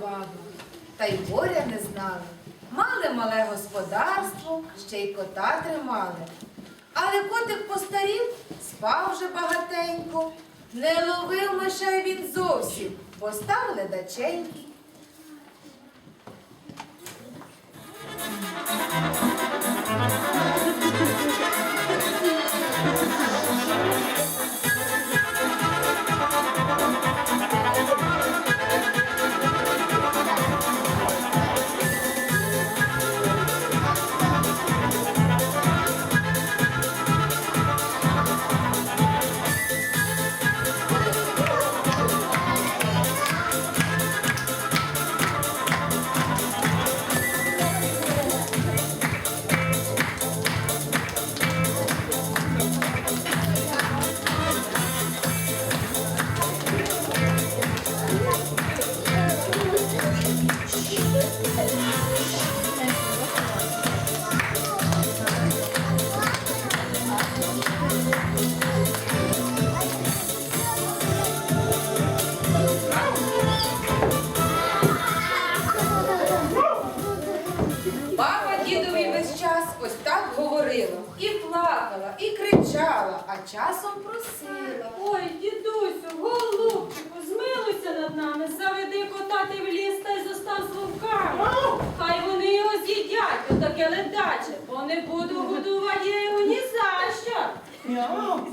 баба, та й горя не знали. Мали мале господарство, ще й кота тримали. Але котик постарів, спав вже багатенько. Не ловив мишей він зовсім, бо став ледаченький. А часом просила. Ой, дідусю, голубчику, змилуйся над нами, заведи кота ти в ліс та й зостав з вовками. Хай вони його з'їдять, отаке ледаче, бо не буду годувати я його ні за що.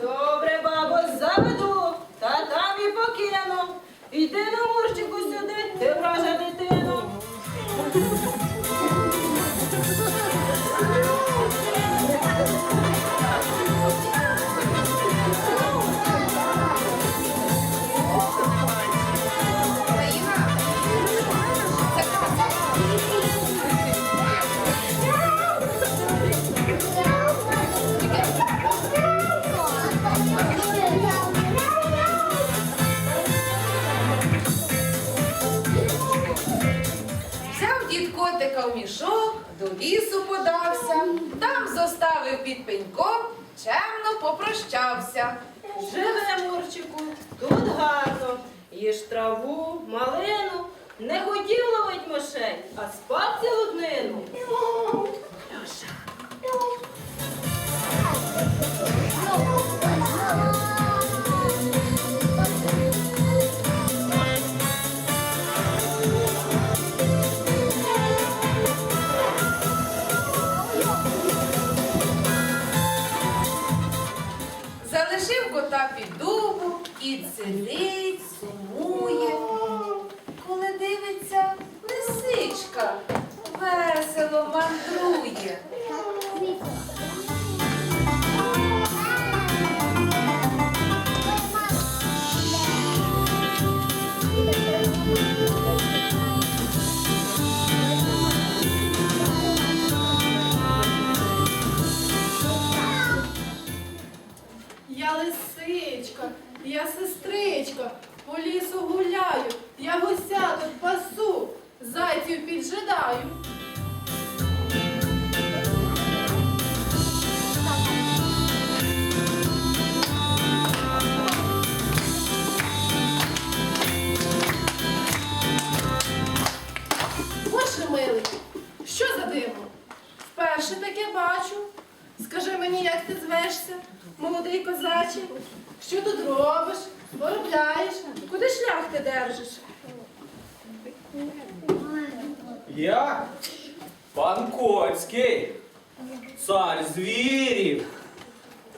Добре, бабо, заведу, та там і покину. Іди на мурчику сюди, ти вража дитину. Дід котика в мішок, до лісу подався, там зоставив під пеньком, чемно попрощався. Живе, Мурчику, тут гарно. Їж траву, малину. Не хотів ловить мишей, а спав цілу днину. Залишив пан Коцький, цар звірів,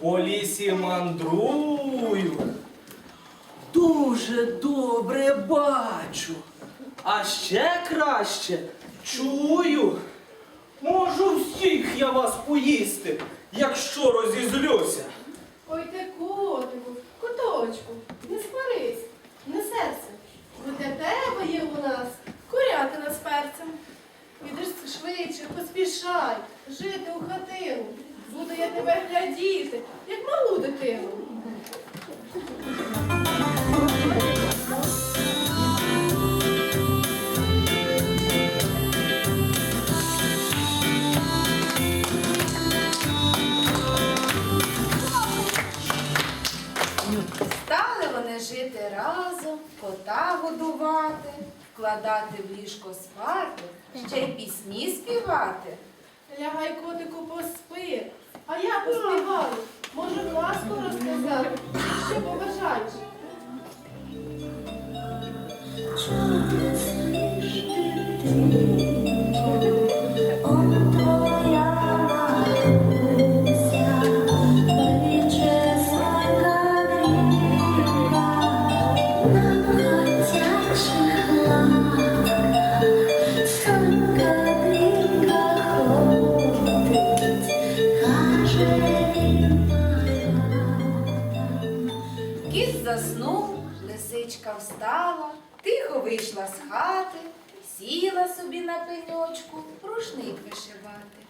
по лісі мандрую. Дуже добре бачу, а ще краще чую. Можу всіх я вас поїсти, якщо розізлюся. Ой ти котику, куточку, не сварись, не серце. Бо для тебе є у нас курятина з перцем. Ідеш швидше, поспішай, жити у хатину. Буду я тебе глядіти, як малу дитину. Стали вони жити разом, кота годувати. Вкладати в ліжко спати, ще й пісні співати. Лягай, котику, поспи. А я поспіваю. Можу ласку розказати. Що побажаєш? Собі на пеньочку, рушник вишивати.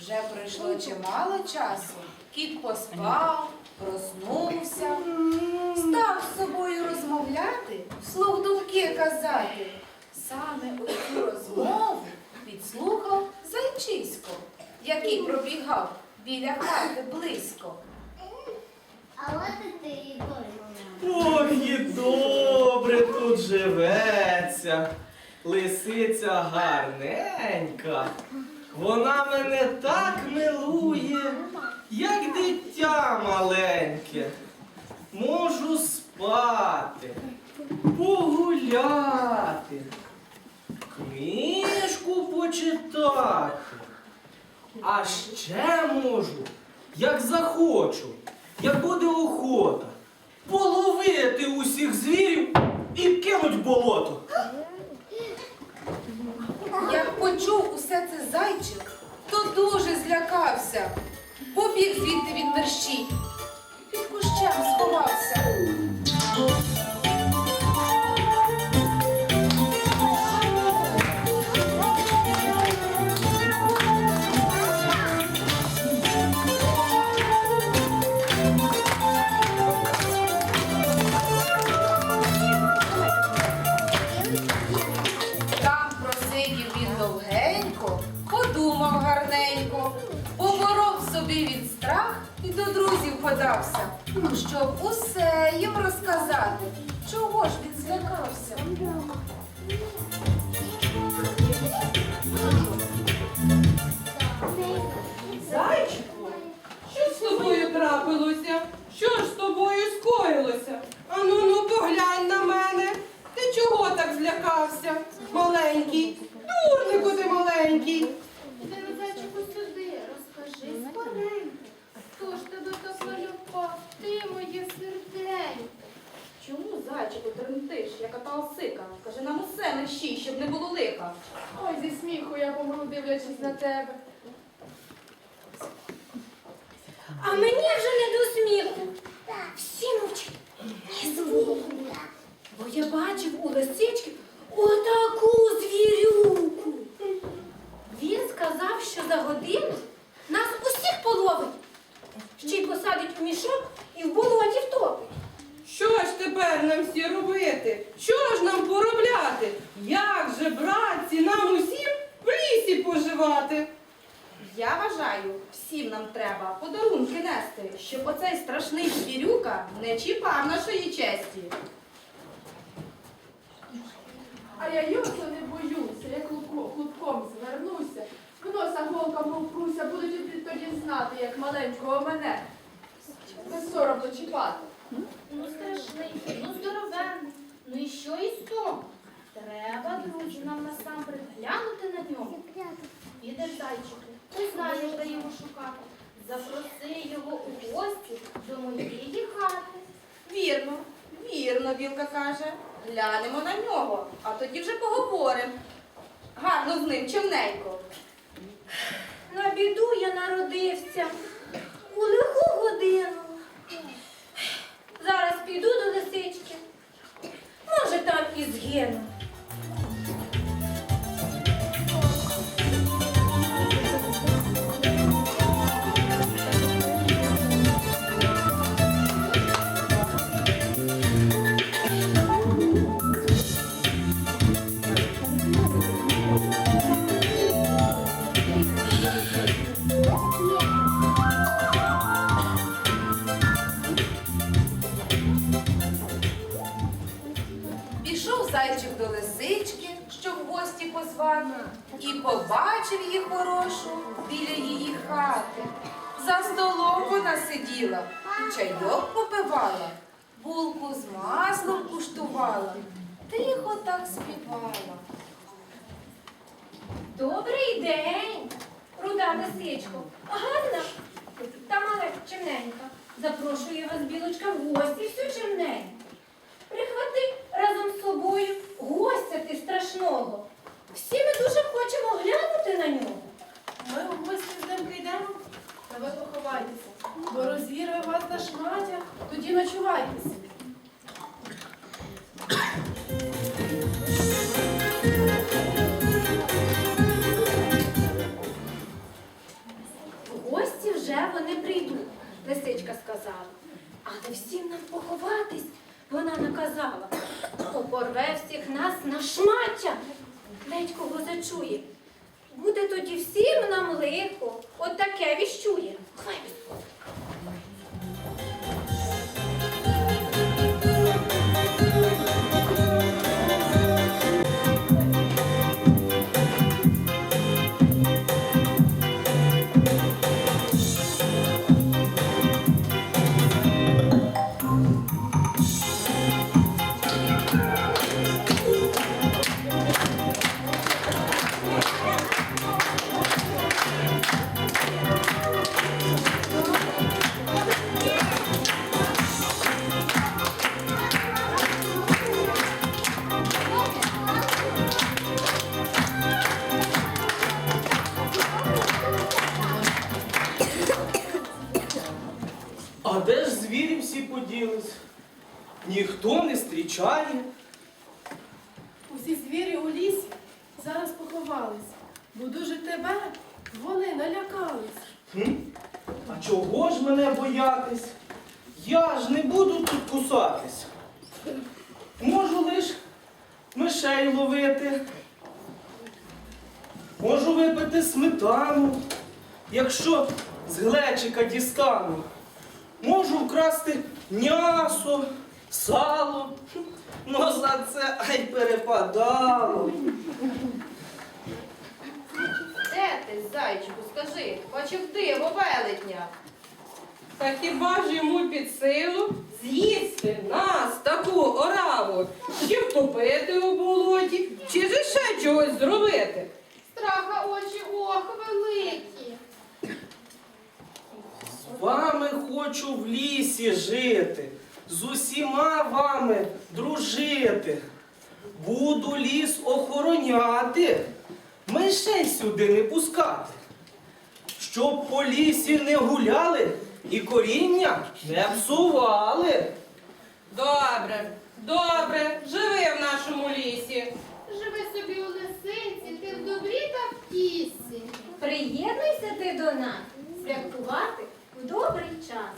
Вже пройшло чимало часу, кіт поспав, проснувся, став з собою розмовляти, вслух думки казати. Саме у цю розмову підслухав зайчисько, який пробігав біля хати близько. А от і ти. Ох, і добре тут живеться. Лисиця гарненька. Вона мене так милує, як дитя маленьке. Можу спати, погуляти, книжку почитати. А ще можу, як захочу, як буде охота, половити усіх звірів і кинуть болото. Як почув усе це зайчик, то дуже злякався. Побіг звідти від мерщій, під кущем сховався. Він довгенько, подумав гарненько, поборов собі від страх і до друзів подався, щоб усе їм розказати, чого ж він злякався. Зайчику, що з тобою трапилося? Що ж з тобою скоїлося? Ану, ну поглянь на мене. Ти чого так злякався? Маленький. Дурнику ти маленький. Ти, зайчику, сюди, розкажи скоренько. Хто ж тебе так налякав? Ти моє серденько. Чому зайчику тремтиш, як ота осика? Каже, нам усе мерщій, щоб не було лиха. Ой, зі сміху я помру, дивлячись на тебе. А мені вже не до сміху. Всі мовчать. Ні звуку. Бо я бачив у лисички отаку звірюку. Він сказав, що за годину нас усіх половить. Ще й посадить у мішок і в болоті втопить. Що ж тепер нам всі робити? Що ж нам поробляти? Як же, братці, нам усім в лісі поживати? Я вважаю, всім нам треба подарунки нести, щоб оцей страшний звірюка не чіпав нашої честі. А я його не боюся, як клубком, звернуся. В носа голками впруся, будуть тоді знати, як маленького мене. Не соромно чіпати. Ну страшний, ну здоровенний. Ну і що із того? Треба, друзі, нам насамперед глянути на нього. Підеш, зайчику, ти знаєш, де його шукати. Запроси його у гості до моєї хати. Вірно, вірно, білка каже. Глянемо на нього, а тоді вже поговоримо. Гарно з ним, чимненько. На біду я народився у лиху годину. Зараз піду до лисички. Може, там і згину. Гості позвати. І побачив її хорошу біля її хати. За столом вона сиділа, чайок попивала, булку з маслом куштувала, тихо так співала. Добрий день, руда лисичко. Гарна та мале чимненька. Запрошує вас, білочка, в гості всю чимненьку. Прихвати поховатись, вона наказала. Хто порве всіх нас на шмаття, ледь кого зачує. Буде тоді всім нам лихо, от таке віщує. Хай поділись? Ніхто не зустрічає. Усі звірі у лісі зараз поховались, бо дуже тебе вони налякались. Хм? А чого ж мене боятись? Я ж не буду тут кусатись. Можу лиш мишей ловити. Можу випити сметану, якщо з глечика дістану. Можу вкрасти м'ясо, сало. Ну за це ай перепадало. Де ти, зайчику, скажи, бачив диво велетня. Та хіба ж йому під силу з'їсти нас, таку ораву, чи втопити у болоті, чи ж ще чогось зробити? Страха очі ох великі. З вами хочу в лісі жити, з усіма вами дружити. Буду ліс охороняти, мишей сюди не пускати, щоб по лісі не гуляли і коріння не псували. Добре, добре, живи в нашому лісі. Живи собі у лисиці, ти в добрі та в тісі. Приєднуйся ти до нас, святкувати в добрий час.